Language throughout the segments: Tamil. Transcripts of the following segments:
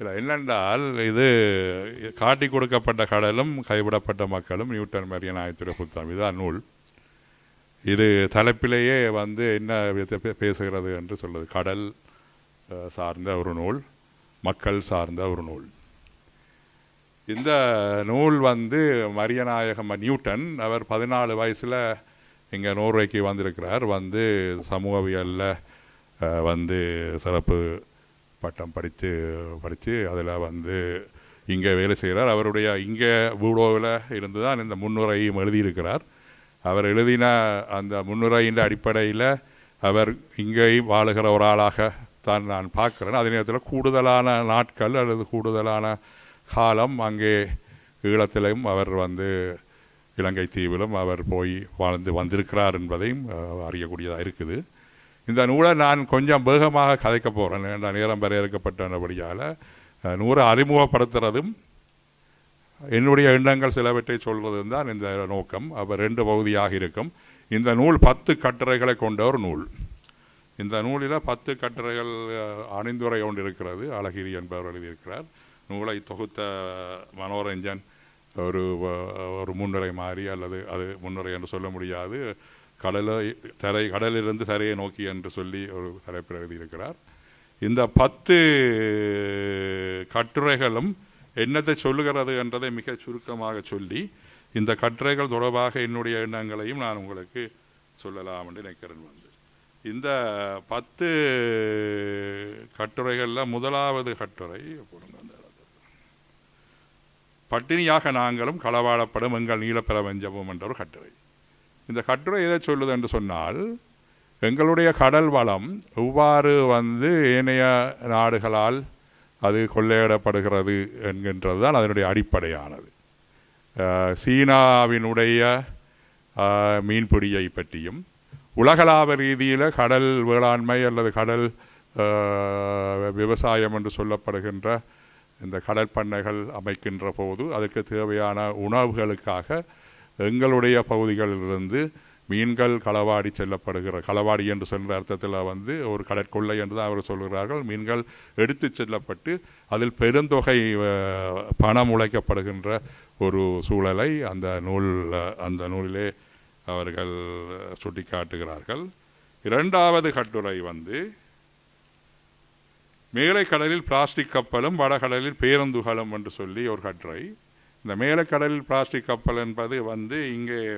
இல்லை என்னென்றால் இது காட்டி கொடுக்கப்பட்ட கடலும் கைவிடப்பட்ட மக்களும் நியூட்டன் மரியன் ஆயத்துடைய புத்தகம். இதுதான் நூல். இது தலைப்பிலேயே வந்து என்ன பே- பேசுகிறது என்று சொல்லுது கடல் சார்ந்த ஒரு நூல் மக்கள் சார்ந்த ஒரு நூல். இந்த நூல் வந்து மரியநாயகம் நியூட்டன் அவர் பதினாலு வயசில் இங்கே நோர்வேக்கு வந்திருக்கிறார். வந்து சமூகவியலில் வந்து சிறப்பு பட்டம் படித்து படித்து அதில் வந்து இங்கே வேலை செய்கிறார். அவருடைய இங்கே பூடோவில் இருந்து தான் இந்த முன்னுரையும் எழுதியிருக்கிறார். அவர் எழுதின அந்த முன்னுரையின் அடிப்படையில் அவர் இங்கேயும் வாழுகிற ஒரு ஆளாக தான் நான் பார்க்குறேன். அதே நேரத்தில் கூடுதலான நாட்கள் அல்லது கூடுதலான காலம் அங்கே ஈழத்திலும் அவர் வந்து இலங்கை தீவிலும் அவர் போய் வாழ்ந்து வந்திருக்கிறார் என்பதையும் அறியக்கூடியதாக இருக்குது. இந்த நூலை நான் கொஞ்சம் வேகமாக கதைக்க போகிறேன் ஏன்னா நேரம் வரையறுக்கப்பட்டபடியால் நூலை அறிமுகப்படுத்துகிறதும் அறிமுகப்படுத்துறதும் என்னுடைய எண்ணங்கள் சிலவற்றை சொல்வதும் தான் இந்த நோக்கம். அப்போ ரெண்டு பகுதியாக இருக்கும். இந்த நூல் பத்து கட்டுரைகளை கொண்ட ஒரு நூல். இந்த நூலில் பத்து கட்டுரைகள் அணிந்துரை ஒன்று இருக்கிறது. அழகிரி என்பவர் எழுதியிருக்கிறார். நூலை தொகுத்த மனோரஞ்சன் ஒரு ஒரு முன்னுரை மாதிரி அல்லது அது முன்னுரை என்று சொல்ல முடியாது. கடலை தரை கடலிலிருந்து தரையை நோக்கி என்று சொல்லி ஒரு தலைப்பில் எழுதியிருக்கிறார். இந்த பத்து கட்டுரைகளும் என்னத்தை சொல்லுகிறது என்றதை மிக சுருக்கமாக சொல்லி இந்த கட்டுரைகள் தொடர்பாக என்னுடைய எண்ணங்களையும் நான் உங்களுக்கு சொல்லலாம் என்று நினைக்கிறேன் வந்து. இந்த பத்து கட்டுரைகளில் முதலாவது கட்டுரை பட்டினியாக நாங்களும் களவாடப்படும் எங்கள் நீலப்பிரபஞ்சமும் என்ற ஒரு கட்டுரை. இந்த கட்டுரை எதை சொல்லுது என்று சொன்னால் எங்களுடைய கடல் வளம் எவ்வாறு வந்து ஏனைய நாடுகளால் அது கொள்ளையிடப்படுகிறது என்கின்றது தான் அதனுடைய அடிப்படையானது. சீனாவினுடைய மீன்பிடியை பற்றியும் உலகளாவ ரீதியில் கடல் வேளாண்மை அல்லது கடல் விவசாயம் என்று சொல்லப்படுகின்ற இந்த கடற்பண்ணைகள் அமைக்கின்ற போது அதுக்கு தேவையான உணவுகளுக்காக எங்களுடைய பகுதிகளிலிருந்து மீன்கள் களவாடி செல்லப்படுகிற களவாடி என்று சொல்கிற அர்த்தத்தில் வந்து ஒரு கடற்கொள்ளை என்று தான் அவர் சொல்கிறார்கள். மீன்கள் எடுத்து செல்லப்பட்டு அதில் பெருந்தொகை பணம் உழைக்கப்படுகின்ற ஒரு சூழலை அந்த நூல் அந்த நூலிலே அவர்கள் சுட்டிக்காட்டுகிறார்கள். இரண்டாவது கட்டுரை வந்து மேலை கடலில் பிளாஸ்டிக் கப்பலும் வடகடலில் பேருந்துகளும் என்று சொல்லி ஒரு கட்டுரை. இந்த மேலக்கடல் பிளாஸ்டிக் கப்பல் என்பது வந்து இங்கே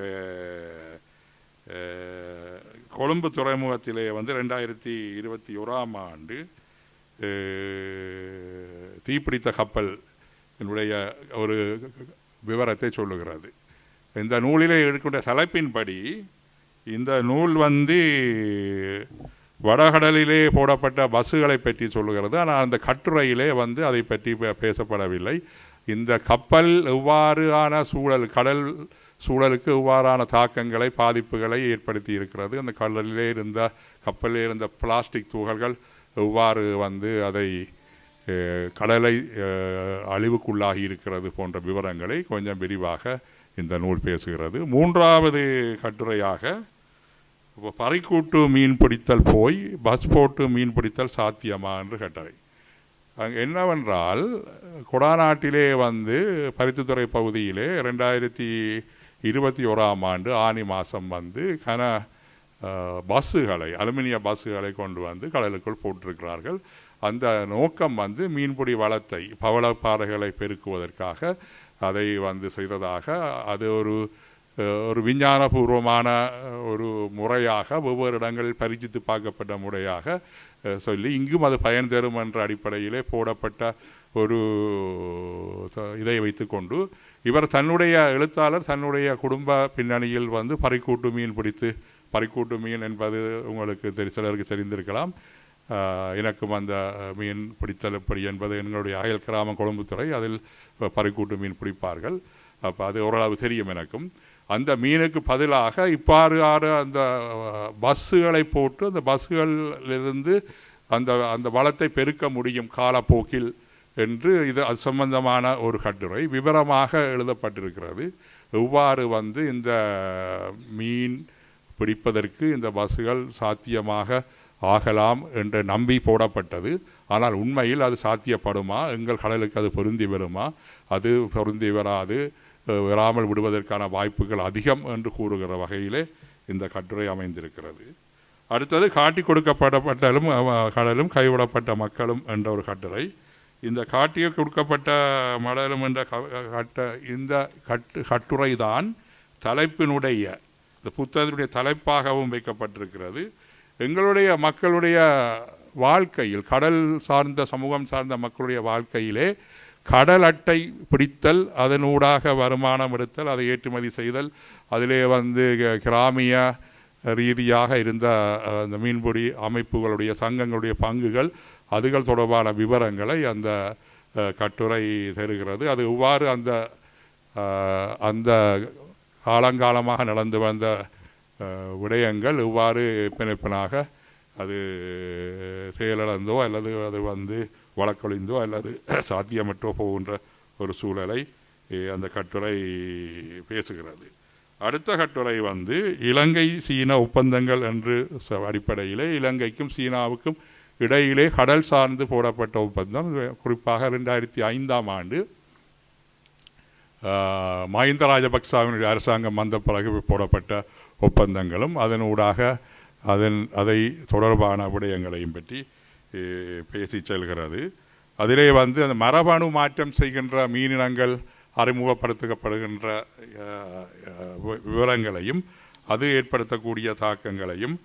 கொழும்பு துறைமுகத்திலே வந்து ரெண்டாயிரத்தி இருபத்தி ஓராம் ஆண்டு தீப்பிடித்த கப்பல் என்னுடைய ஒரு விவரத்தை சொல்லுகிறது. இந்த நூலிலே இருக்கின்ற தலைப்பின்படி இந்த நூல் வந்து வடகடலிலே போடப்பட்ட பஸ்ஸுகளை பற்றி சொல்லுகிறது. ஆனால் அந்த கட்டுரையிலே வந்து அதை பற்றி பே- பேசப்படவில்லை. இந்த கப்பல் எவ்வாறான சூழல் கடல் சூழலுக்கு எவ்வாறான தாக்கங்களை பாதிப்புகளை ஏற்படுத்தி இருக்கிறது? அந்த கடலிலே இருந்த கப்பலில் இருந்த பிளாஸ்டிக் துகள்கள் எவ்வாறு வந்து அதை கடலை அழிவுக்குள்ளாகி இருக்கிறது போன்ற விவரங்களை கொஞ்சம் விரிவாக இந்த நூல் பேசுகிறது. மூன்றாவது கட்டுரையாக இப்போ பறைக்கூட்டு மீன் பிடித்தல் போய் பஸ் போட்டு மீன் பிடித்தல் சாத்தியமா என்று கட்டுரை. என்னவென்றால் கொடாநாட்டிலே வந்து பருத்தித்துறை பகுதியிலே ரெண்டாயிரத்தி இருபத்தி ஓராம் ஆண்டு ஆனி மாதம் வந்து கன பஸ்ஸுகளை அலுமினிய பஸ்ஸுகளை கொண்டு வந்து கடலுக்குள் போட்டிருக்கிறார்கள். அந்த நோக்கம் வந்து மீன்பிடி வளத்தை பவளப்பாறைகளை பெருக்குவதற்காக அதை வந்து செய்ததாக அது ஒரு ஒரு விஞ்ஞானபூர்வமான ஒரு முறையாக ஒவ்வொரு இடங்களில் பரிசித்து பார்க்கப்பட்ட முறையாக சொல்லி இங்கும் அது பயன் தரும் என்ற அடிப்படையிலே போடப்பட்ட ஒரு இதை வைத்துக்கொண்டு இவர் தன்னுடைய எழுத்தாளர் தன்னுடைய குடும்ப பின்னணியில் வந்து பறிக்கூட்டு மீன் பிடித்து பறிக்கூட்டு மீன் என்பது உங்களுக்கு தெரி சிலருக்கு தெரிந்திருக்கலாம். எனக்கும் அந்த மீன் பிடித்தல் எப்படி என்பது எங்களுடைய அயல் கிராம கொழும்புத்துறை அதில் பறிக்கூட்டு மீன் பிடிப்பார்கள். அப்போ அது ஓரளவு தெரியும் எனக்கும். அந்த மீனுக்கு பதிலாக இப்பாறு அந்த பஸ்ஸுகளை போட்டு அந்த பஸ்ஸுகளிலிருந்து அந்த அந்த வளத்தை பெருக்க முடியும் காலப்போக்கில் என்று இது அது சம்பந்தமான ஒரு கட்டுரை. விவரமாக எழுதப்பட்டிருக்கிறது. எவ்வாறு வந்து இந்த மீன் பிடிப்பதற்கு இந்த பஸ்ஸுகள் சாத்தியமாக ஆகலாம் என்று நம்பி போடப்பட்டது. ஆனால் உண்மையில் அது சாத்தியப்படுமா? எங்கள் கடலுக்கு அது பொருந்தி வருமா? அது பொருந்தி வராது. வராமல் விடுவதற்கான வாய்ப்புகள் அதிகம் என்று கூறுகிற வகையிலே இந்த கட்டுரை அமைந்திருக்கிறது. அடுத்தது காட்டி கொடுக்கப்படப்பட்டாலும் கடலும் கைவிடப்பட்ட மக்களும் என்ற ஒரு கட்டுரை. இந்த காட்டிய கொடுக்கப்பட்ட மடலும் என்ற க- கட்ட இந்த கட்டு கட்டுரை தான் தலைப்பினுடைய இந்த புத்தகத்தினுடைய தலைப்பாகவும் வைக்கப்பட்டிருக்கிறது. எங்களுடைய மக்களுடைய வாழ்க்கையில் கடல் சார்ந்த சமூகம் சார்ந்த மக்களுடைய வாழ்க்கையிலே கடல் அட்டை பிடித்தல் அதனூடாக வருமானம் எடுத்தல் அதை ஏற்றுமதி செய்தல். அதிலே வந்து க- கிராமிய ரீதியாக இருந்த அந்த மீன்பிடி அமைப்புகளுடைய சங்கங்களுடைய பங்குகள் அதுகள் தொடர்பான விவரங்களை அந்த கட்டுரை தருகிறது. அது இவ்வாறு அந்த அந்த காலங்காலமாக நடந்து வந்த விடயங்கள் இவ்வாறு பிணைப்பினாக அது செயலிழந்தோ அல்லது அது வந்து வழக்கொழிந்தோ அல்லது சாத்தியமற்றோ போகின்ற ஒரு சூழலை அந்த கட்டுரை பேசுகிறது. அடுத்த கட்டுரை வந்து இலங்கை சீன ஒப்பந்தங்கள் என்று ச- அடிப்படையிலே இலங்கைக்கும் சீனாவுக்கும் இடையிலே கடல் சார்ந்து போடப்பட்ட ஒப்பந்தம். குறிப்பாக ரெண்டாயிரத்தி ஐந்தாம் ஆண்டு. மஹிந்த ராஜபக்சாவினுடைய அரசாங்கம் வந்த பிறகு போடப்பட்ட ஒப்பந்தங்களும் அதனூடாக அதன் அதை தொடர்பான விடயங்களையும் பற்றி பேசி செல்கிறது. அதிலே வந்து அந்த மரபணு மாற்றம் செய்கின்ற மீனினங்கள் அறிமுகப்படுத்தப்படுகின்ற வி- விவரங்களையும் அது ஏற்படுத்தக்கூடிய தாக்கங்களையும்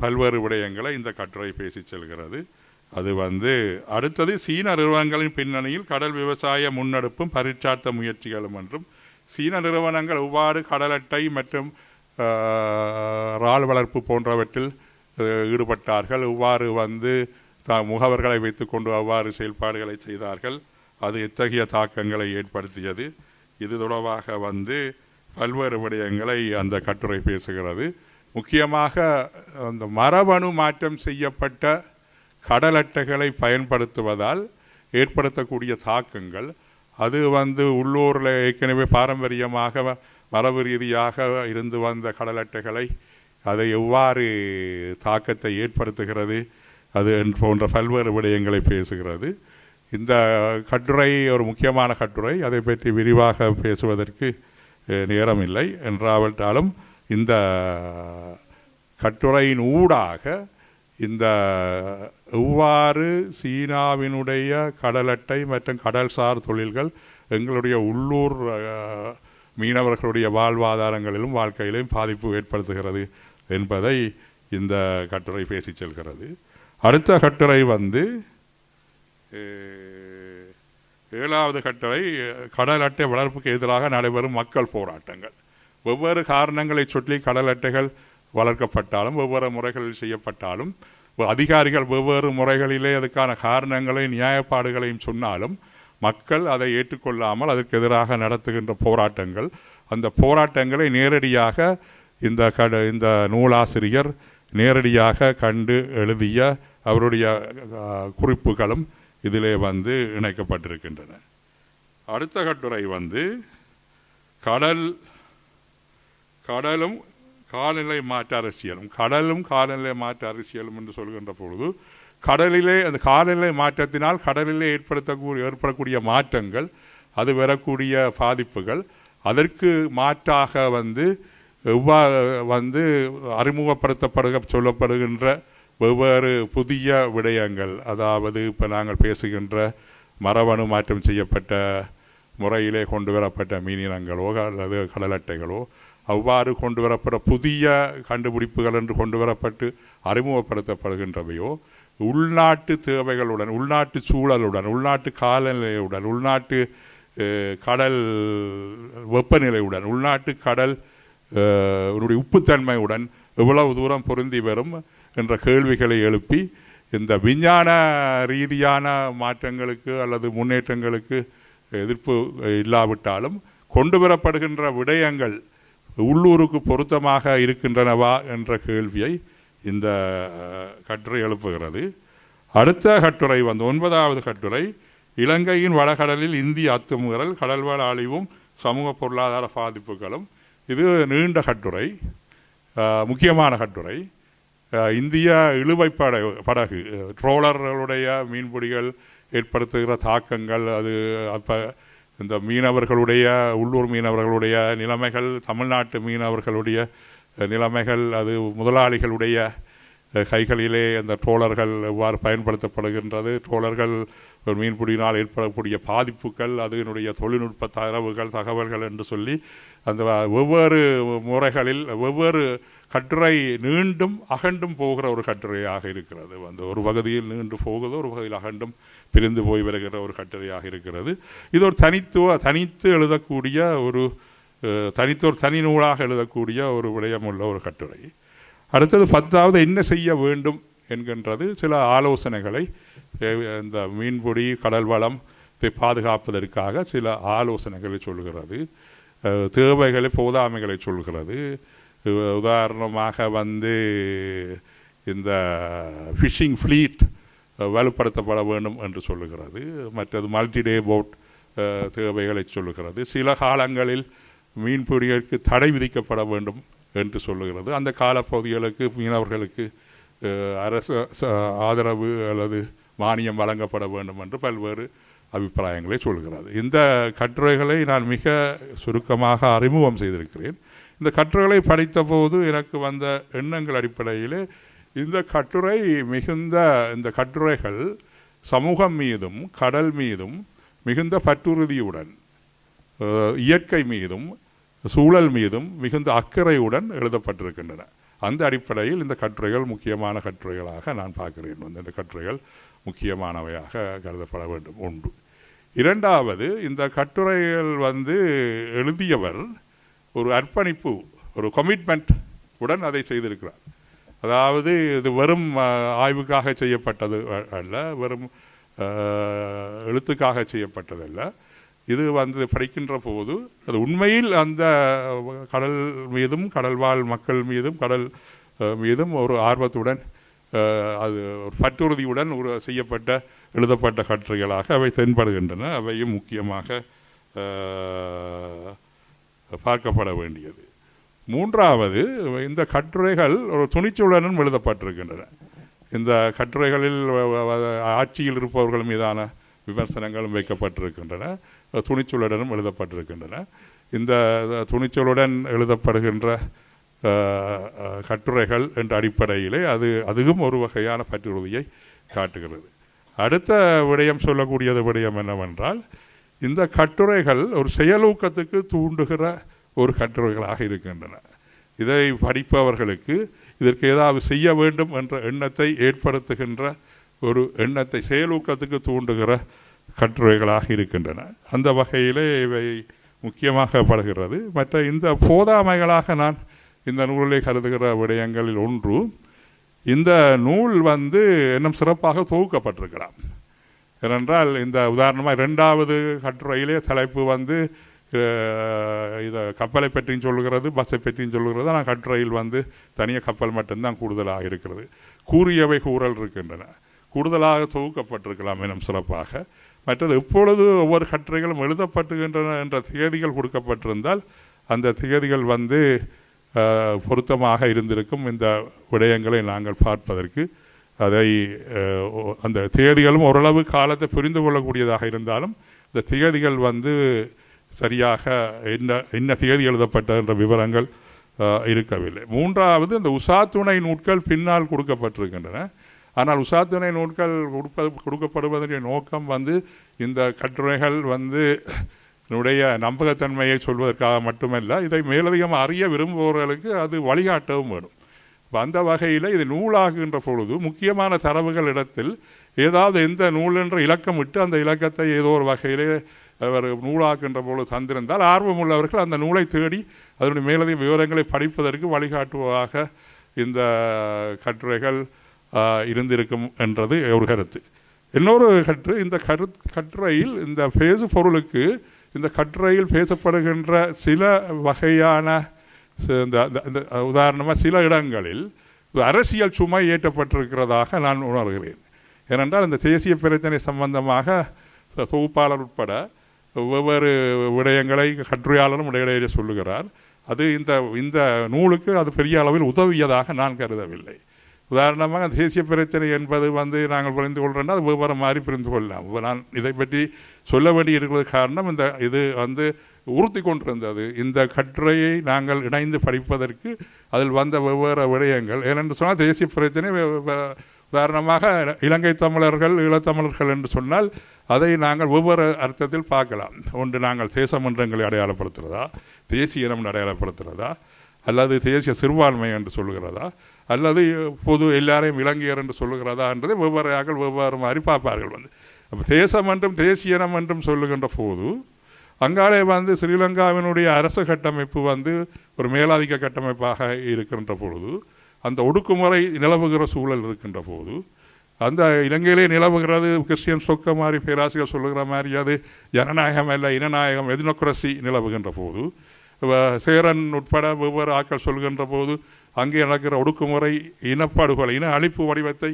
பல்வேறு விடயங்களை இந்த கட்டுரை பேசி செல்கிறது. அது வந்து அடுத்தது சீன நிறுவனங்களின் பின்னணியில் கடல் விவசாய முன்னெடுப்பும் பரிச்சார்த்த முயற்சிகளும் என்றும் சீன நிறுவனங்கள் எவ்வாறு கடல் அட்டை மற்றும் இறால் வளர்ப்பு போன்றவற்றில் ஈடுபட்டார்கள். எவ்வாறு வந்து த- முகவர்களை வைத்துக்கொண்டு அவ்வாறு செயல்பாடுகளை செய்தார்கள். அது எத்தகைய தாக்கங்களை ஏற்படுத்தியது? இது தொடர்பாக வந்து பல்வேறு விடயங்களை அந்த கட்டுரை பேசுகிறது. முக்கியமாக அந்த மரபணு மாற்றம் செய்யப்பட்ட கடல் அட்டைகளை பயன்படுத்துவதால் ஏற்படுத்தக்கூடிய தாக்கங்கள். அது வந்து உள்ளூரில் ஏற்கனவே பாரம்பரியமாக மரபு ரீதியாக இருந்து வந்த கடல் அட்டைகளை அதை எவ்வாறு தாக்கத்தை ஏற்படுத்துகிறது? அது என் போன்ற பல்வேறு விடயங்களை பேசுகிறது. இந்த கட்டுரை ஒரு முக்கியமான கட்டுரை. அதை பற்றி விரிவாக பேசுவதற்கு நேரம் இல்லை என்றாவிட்டாலும் இந்த கட்டுரையின் ஊடாக இந்த எவ்வாறு சீனாவினுடைய கடல் அட்டை மற்றும் கடல்சார் தொழில்கள் எங்களுடைய உள்ளூர் மீனவர்களுடைய வாழ்வாதாரங்களிலும் வாழ்க்கையிலும் பாதிப்பு ஏற்படுத்துகிறது என்பதை இந்த கட்டுரை பேசி செல்கிறது. அடுத்த கட்டுரை வந்து ஏழாவது கட்டுரை கடல் அட்டை வளர்ப்புக்கு எதிராக நடைபெறும் மக்கள் போராட்டங்கள். வெவ்வேறு காரணங்களை சொல்லி கடல் அட்டைகள் வளர்க்கப்பட்டாலும் வெவ்வேறு முறைகளில் செய்யப்பட்டாலும் அதிகாரிகள் வெவ்வேறு முறைகளிலே அதுக்கான காரணங்களையும் நியாயப்பாடுகளையும் சொன்னாலும் மக்கள் அதை ஏற்றுக்கொள்ளாமல் அதற்கு எதிராக நடத்துகின்ற போராட்டங்கள் அந்த போராட்டங்களை நேரடியாக இந்த கட இந்த நூலாசிரியர் நேரடியாக கண்டு எழுதிய அவருடைய குறிப்புகளும் இதிலே வந்து இணைக்கப்பட்டிருக்கின்றன. அடுத்த கட்டுரை வந்து கடல் கடலும் காலநிலை மாற்ற அரசியலும் கடலும் காலநிலை மாற்ற அரசியலும் என்று சொல்கின்ற பொழுது கடலிலே அந்த காலநிலை மாற்றத்தினால் கடலிலே ஏற்படுத்தக்கூடிய ஏற்படக்கூடிய மாற்றங்கள் அது வரக்கூடிய பாதிப்புகள் அதற்கு மாற்றாக வந்து எவ்வா வந்து அறிமுகப்படுத்தப்படுக சொல்லப்படுகின்ற வெவ்வேறு புதிய விடயங்கள் அதாவது இப்போ நாங்கள் பேசுகின்ற மரபணு மாற்றம் செய்யப்பட்ட முறையிலே கொண்டு வரப்பட்ட மீனினங்களோ அல்லது கடலட்டைகளோ அவ்வாறு கொண்டு வரப்பட்ட புதிய கண்டுபிடிப்புகள் என்று கொண்டு வரப்பட்டு அறிமுகப்படுத்தப்படுகின்றவையோ உள்நாட்டு தேவைகளுடன் உள்நாட்டு சூழலுடன் உள்நாட்டு காலநிலையுடன் உள்நாட்டு கடல் வெப்பநிலையுடன் உள்நாட்டு கடல் உப்புத்தன்மையுடன் எவ்வளவு தூரம் பொருந்தி வரும் என்ற கேள்விகளை எழுப்பி இந்த விஞ்ஞான ரீதியான மாற்றங்களுக்கு அல்லது முன்னேற்றங்களுக்கு எதிர்ப்பு இல்லாவிட்டாலும் கொண்டு வரப்படுகின்ற விடயங்கள் உள்ளூருக்கு பொருத்தமாக இருக்கின்றனவா என்ற கேள்வியை இந்த கட்டுரை எழுப்புகிறது. அடுத்த கட்டுரை வந்து ஒன்பதாவது கட்டுரை இலங்கையின் வடகடலில் இந்திய அத்துமுறல் கடல்வள அழிவும் சமூக பொருளாதார பாதிப்புகளும். இது நீண்ட கட்டுரை முக்கியமான கட்டுரை. இந்தியா இழுவை பட படகு. ட்ரோலர்களுடைய மீன்பிடிகள் ஏற்படுத்துகிற தாக்கங்கள் அது அப்போ இந்த மீனவர்களுடைய உள்ளூர் மீனவர்களுடைய நிலைமைகள் தமிழ்நாட்டு மீனவர்களுடைய நிலைமைகள் அது முதலாளிகளுடைய கைகளிலே அந்த ட்ரோலர்கள் எவ்வாறு பயன்படுத்தப்படுகின்றது. ட்ரோலர்கள் ஒரு மீன்பிடியினால் ஏற்படக்கூடிய பாதிப்புகள் அதனுடைய தொழில்நுட்ப தரவுகள் தகவல்கள் என்று சொல்லி அந்த வெவ்வேறு முறைகளில் வெவ்வேறு கட்டுரை நீண்டும் அகண்டும் போகிற ஒரு கட்டுரையாக இருக்கிறது. அந்த ஒரு பகுதியில் நீண்டு போகுது ஒரு பகுதியில் அகண்டும் பிரிந்து போய் வருகிற ஒரு கட்டுரையாக இருக்கிறது. இது ஒரு தனித்துவ தனித்து எழுதக்கூடிய ஒரு அஹ், தனித்து ஒரு தனி நூலாக எழுதக்கூடிய ஒரு விடயமுள்ள ஒரு கட்டுரை. அடுத்தது பத்தாவது என்ன செய்ய வேண்டும் என்கின்றது. சில ஆலோசனைகளை இந்த மீன்பிடி கடல் வளம் பாதுகாப்பதற்காக சில ஆலோசனைகளை சொல்கிறது. தேவைகளை போதாமைகளை சொல்கிறது. உதாரணமாக வந்து இந்த ஃபிஷிங் ஃப்ளீட் வலுப்படுத்தப்பட வேண்டும் என்று சொல்லுகிறது. மற்றது மல்டிடே போட் தேவைகளை சொல்லுகிறது. சில காலங்களில் மீன்பிடிகளுக்கு தடை விதிக்கப்பட வேண்டும் என்று சொல்லுகிறது. அந்த காலப்பகுதிகளுக்கு மீனவர்களுக்கு அரசு ஆதரவு அல்லது மானியம் வழங்கப்பட வேண்டும் என்று பல்வேறு அபிப்பிராயங்களை சொல்கிறது இந்த கட்டுரைகளை நான் மிக சுருக்கமாக அறிமுகம் செய்திருக்கிறேன். இந்த கட்டுரைகளை படித்தபோது எனக்கு வந்த எண்ணங்கள் அடிப்படையில் இந்த கட்டுரை மிகுந்த இந்த கட்டுரைகள் சமூகம் மீதும் கடல் மீதும் மிகுந்த பற்றுறுதியுடன் இயற்கை மீதும் சூழல் மீதும் மிகுந்த அக்கறையுடன் எழுதப்பட்டிருக்கின்றன. அந்த அடிப்படையில் இந்த கட்டுரைகள் முக்கியமான கட்டுரைகளாக நான் பார்க்கிறேன். வந்து இந்த கட்டுரைகள் முக்கியமானவையாக கருதப்பட வேண்டும். ஒன்று. இரண்டாவது இந்த கட்டுரைகள் வந்து எழுதியவர் ஒரு அர்ப்பணிப்பு ஒரு கமிட்மெண்ட் உடன் அதை செய்திருக்கிறார். அதாவது இது வெறும் ஆய்வுக்காக செய்யப்பட்டது அல்ல வெறும் எழுத்துக்காக செய்யப்பட்டதல்ல. இது வந்து படிக்கின்ற போது அது உண்மையில் அந்த கடல் மீதும் கடல்வாழ் மக்கள் மீதும் கடல் மீதும் ஒரு ஆர்வத்துடன் அது ஒரு பற்றுறுதியுடன் ஒரு செய்யப்பட்ட எழுதப்பட்ட கட்டுரைகளாக அவை தென்படுகின்றன. அவையும் முக்கியமாக பார்க்கப்பட வேண்டியது. மூன்றாவது இந்த கட்டுரைகள் ஒரு துணிச்சலுடனும் எழுதப்பட்டிருக்கின்றன. இந்த கட்டுரைகளில் ஆட்சியில் இருப்பவர்கள் மீதான விமர்சனங்களும் வைக்கப்பட்டிருக்கின்றன. துணிச்சலுடனும் எழுதப்பட்டிருக்கின்றன. இந்த துணிச்சலுடன் எழுதப்படுகின்ற கட்டுரைகள் என்ற அடிப்படையிலே அது அதுவும் ஒரு வகையான பற்றுறுதியை காட்டுகிறது. அடுத்த விடயம் சொல்லக்கூடியது விடயம் என்னவென்றால் இந்த கட்டுரைகள் ஒரு செயலூக்கத்துக்கு தூண்டுகிற ஒரு கட்டுரைகளாக இருக்கின்றன. இதை படிப்பவர்களுக்கு இதற்கு ஏதாவது செய்ய வேண்டும் என்ற எண்ணத்தை ஏற்படுத்துகின்ற ஒரு எண்ணத்தை செயலூக்கத்துக்கு தூண்டுகிற கட்டுரைகளாக இருக்கின்றன. அந்த வகையிலே இவை முக்கியமாக படுகிறது மற்ற இந்த போதாமைகளாக நான் இந்த நூலை கருதுகிற விடயங்களில் ஒன்று இந்த நூல் வந்து இன்னும் சிறப்பாக தொகுக்கப்பட்டிருக்கலாம். ஏனென்றால் இந்த உதாரணமாக ரெண்டாவது கட்டுரையிலே தலைப்பு வந்து இதை கப்பலை பற்றியும் சொல்கிறது பஸ்ஸை பற்றியும் சொல்லுகிறது. ஆனால் கட்டுரையில் வந்து தனியாக கப்பல் மட்டும்தான் கூடுதலாக இருக்கிறது. கூறியவை கூறல் இருக்கின்றன. கூடுதலாக தொகுக்கப்பட்டிருக்கலாம் இன்னும் சிறப்பாக. மற்றது எப்பொழுது ஒவ்வொரு கட்டுரைகளும் எழுதப்பட்டுகின்றன என்ற தேதிகள் கொடுக்கப்பட்டிருந்தால் அந்த தேதிகள் வந்து பொருத்தமாக இருந்திருக்கும். இந்த விடயங்களை நாங்கள் பார்ப்பதற்கு அதை அந்த தேதிகளும் ஓரளவு காலத்தை புரிந்து கொள்ளக்கூடியதாக இருந்தாலும் இந்த தேதிகள் வந்து சரியாக என்ன என்ன தேதி எழுதப்பட்ட என்ற விவரங்கள் இருக்கவில்லை. மூன்றாவது இந்த உசாத்துணை நூட்கள் பின்னால் கொடுக்கப்பட்டிருக்கின்றன. ஆனால் உசாத்துணை நூட்கள் கொடுப்பது கொடுக்கப்படுவதனுடைய நோக்கம் வந்து இந்த கட்டுரைகள் வந்து என்னுடைய நம்பகத்தன்மையை சொல்வதற்காக மட்டுமல்ல இதை மேலதிகம் அறிய விரும்புபவர்களுக்கு அது வழிகாட்டவும் வேணும். அந்த வகையில் இது நூலாகுகின்ற பொழுது முக்கியமான தரவுகள் இடத்தில் ஏதாவது எந்த நூல் என்ற இலக்கம் விட்டு அந்த இலக்கத்தை ஏதோ ஒரு வகையிலே அவர் நூலாக்குகின்ற பொழுது தந்திருந்தால் ஆர்வமுள்ளவர்கள் அந்த நூலை தேடி அதனுடைய மேலதிக விவரங்களை படிப்பதற்கு வழிகாட்டுவதாக இந்த கட்டுரைகள் இருந்திருக்கும் என்றது ஒரு கருத்து. இன்னொரு கற்று இந்த கரு கட்டுரையில் இந்த பேசு பொருளுக்கு இந்த கட்டுரையில் பேசப்படுகின்ற சில வகையான இந்த இந்த- இந்த உதாரணமாக சில இடங்களில் அரசியல் சுமை ஏற்றப்பட்டிருக்கிறதாக நான் உணர்கிறேன். ஏனென்றால் இந்த தேசிய பிரச்சனை சம்பந்தமாக தொகுப்பாளர் உட்பட வெவ்வேறு விடயங்களை கட்டுரையாளரும் இடையிடையே சொல்லுகிறார். அது இந்த இந்த நூலுக்கு அது பெரிய அளவில் உதவியதாக நான் கருதவில்லை. உதாரணமாக தேசிய பிரச்சனை என்பது வந்து நாங்கள் புரிந்து கொள்கிறோன்னா அது வெவ்வேறு மாதிரி புரிந்து கொள்ளலாம். நான் இதை பற்றி சொல்ல வேண்டி இருக்கிறது காரணம் இந்த இது வந்து உறுத்தி கொண்டிருந்தது. இந்த கட்டுரையை நாங்கள் இணைந்து படிப்பதற்கு அதில் வந்த வெவ்வேறு விடயங்கள். ஏனென்று சொன்னால் தேசிய பிரச்சனை உதாரணமாக இலங்கை தமிழர்கள் ஈழத்தமிழர்கள் என்று சொன்னால் அதை நாங்கள் ஒவ்வொரு அர்த்தத்தில் பார்க்கலாம். ஒன்று நாங்கள் தேசமன்றங்களை அடையாளப்படுத்துகிறதா? தேசிய இனம் அடையாளப்படுத்துகிறதா? அல்லது தேசிய சிறுபான்மை என்று சொல்லுகிறதா? அல்லது பொது எல்லாரையும் இலங்கையர் என்று சொல்லுகிறதா என்றதை வெவ்வேறு ஆக்கள் வெவ்வேறு மாதிரி பார்ப்பார்கள் வந்து. அப்போ தேசம் என்றும் தேசிய இனம் என்றும் சொல்லுகின்ற போது அங்காலே வந்து ஸ்ரீலங்காவினுடைய அரசு கட்டமைப்பு வந்து ஒரு மேலாதிக்க கட்டமைப்பாக இருக்கின்ற பொழுது அந்த ஒடுக்குமுறை நிலவுகிற சூழல் இருக்கின்ற போது அந்த இலங்கையிலே நிலவுகிறது கிறிஸ்டியன் சொக்க மாதிரி பேராசிரியர் சொல்லுகிற மாதிரி அது ஜனநாயகம் அல்ல இனநாயகம் எதினோக்ரஸி நிலவுகின்ற போது வ- சேரன் உட்பட வெவ்வேறு ஆட்கள் சொல்கின்ற போது அங்கே நடக்கிற ஒடுக்குமுறை இனப்படுகொலை இன அழிப்பு வடிவத்தை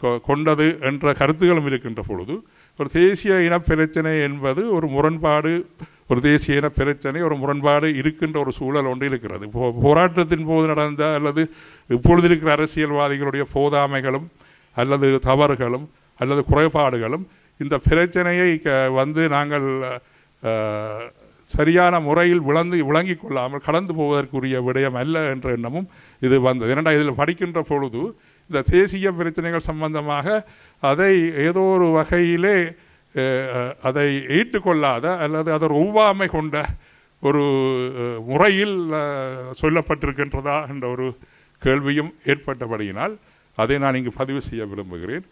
கொ- கொண்டது என்ற கருத்துகளும் இருக்கின்ற பொழுது ஒரு தேசிய இனப் பிரச்சனை என்பது ஒரு முரண்பாடு ஒரு தேசிய இன பிரச்சனை ஒரு முரண்பாடு இருக்கின்ற ஒரு சூழல் ஒன்று இருக்கிறது. போ- போராட்டத்தின் போது நடந்த அல்லது இப்பொழுது இருக்கிற அரசியல்வாதிகளுடைய போதாமைகளும் அல்லது தவறுகளும் அல்லது குறைபாடுகளும் இந்த பிரச்சனையை க- வந்து நாங்கள் சரியான முறையில் விளந்து விளங்கிக் கொள்ளாமல் கடந்து போவதற்குரிய விடயம் அல்ல என்ற எண்ணமும் இது வந்தது. ஏனென்றால் இதில் படிக்கின்ற பொழுது இந்த தேசிய பிரச்சனைகள் சம்பந்தமாக அதை ஏதோ ஒரு வகையிலே அதை ஈட்டுக்கொள்ளாத அல்லது அதை ஒவ்வாமை கொண்ட ஒரு முறையில் சொல்லப்பட்டிருக்கின்றதா என்ற ஒரு கேள்வியும் ஏற்பட்டபடியினால் அதை நான் இங்கு பதிவு செய்ய விரும்புகிறேன்.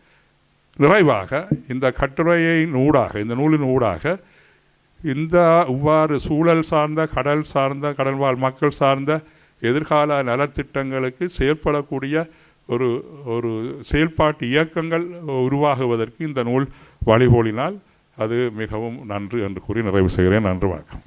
நிறைவாக இந்த கட்டுரையை ஊடாக இந்த நூலின் ஊடாக இந்த இவ்வாறு சூழல் சார்ந்த கடல் சார்ந்த கடல்வாழ் மக்கள் சார்ந்த எதிர்கால நலத்திட்டங்களுக்கு செயற்படக்கூடிய ஒரு ஒரு செயல்பாட்டு இயக்கங்கள் உருவாகுவதற்கு இந்த நூல் வழிகோலினால் அது மிகவும் நன்று என்று கூறி நிறைவு செய்கிறேன். நன்று வணக்கம்.